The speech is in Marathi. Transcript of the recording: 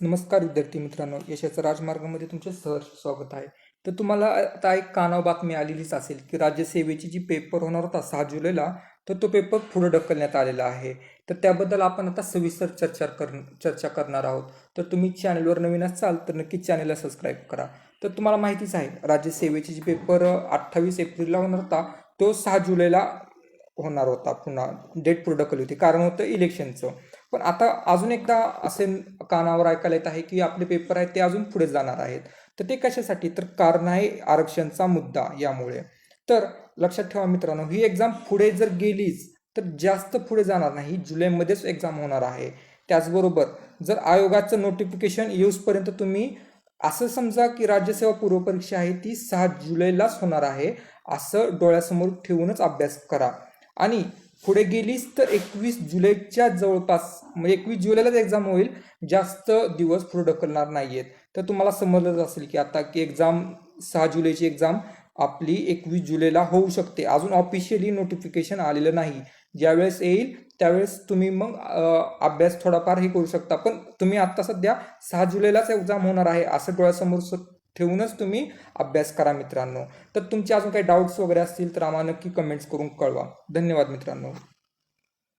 नमस्कार विद्यार्थी मित्रांनो यशाचा राजमार्गामध्ये तुमचे सहर्ष स्वागत आहे. तर तुम्हाला आता एक कानाव बातमी आलेलीच असेल की राज्यसेवेची जी पेपर होणार होता सहा जुलैला तर तो पेपर पुढे ढकलण्यात आलेला आहे. तर त्याबद्दल आपण आता सविस्तर चर्चा कर चर्चा करणार आहोत. तर तुम्ही चॅनलवर नवीन असाल तर नक्कीच चॅनलला सबस्क्राईब करा. तर तुम्हाला माहितीच आहे राज्यसेवेची जी पेपर अठ्ठावीस एप्रिलला होणार होता तो सहा जुलैला होणार होता. पुन्हा डेट पुढे ढकलली होती. कारण होतं इलेक्शनचं पण आता अजून एकदा असे कानावर ऐकायला येत आहे की आपले पेपर आहेत ते अजून पुढे जाणार आहेत. तर ते कशासाठी? तर कारण आहे आरक्षणचा मुद्दा यामुळे. तर लक्षात ठेवा मित्रांनो ही एक्झाम पुढे जर गेलीच तर जास्त पुढे जाणार नाही. जुलैमध्येच एक्झाम होणार आहे. त्याचबरोबर जर आयोगाचं नोटिफिकेशन येऊसपर्यंत तुम्ही असं समजा की राज्यसेवा पूर्वपरीक्षा आहे ती सहा जुलैलाच होणार आहे असं डोळ्यासमोर ठेवूनच अभ्यास करा. आणि पुढे गेलीस तर एकवीस जुलैच्या जवळपास म्हणजे एकवीस जुलैलाच एक्झाम होईल. जास्त दिवस पुढे ढकलणार नाही आहेत तर तुम्हाला समजलंच असेल की आता की एक्झाम सहा जुलैची एक्झाम आपली एकवीस जुलैला होऊ शकते. अजून ऑफिशियली नोटिफिकेशन आलेलं नाही. ज्यावेळेस येईल त्यावेळेस तुम्ही मग अभ्यास थोडाफार हे करू शकता. पण तुम्ही आत्ता सध्या सहा जुलैलाच एक्झाम होणार आहे असं डोळ्यासमोर स- ठेवूनच तुम्ही अभ्यास करा मित्रांनो. तर तुमचे अजून काही डाऊट्स वगैरे असतील तर आम्हाला नक्की कमेंट्स करून कळवा. धन्यवाद मित्रांनो.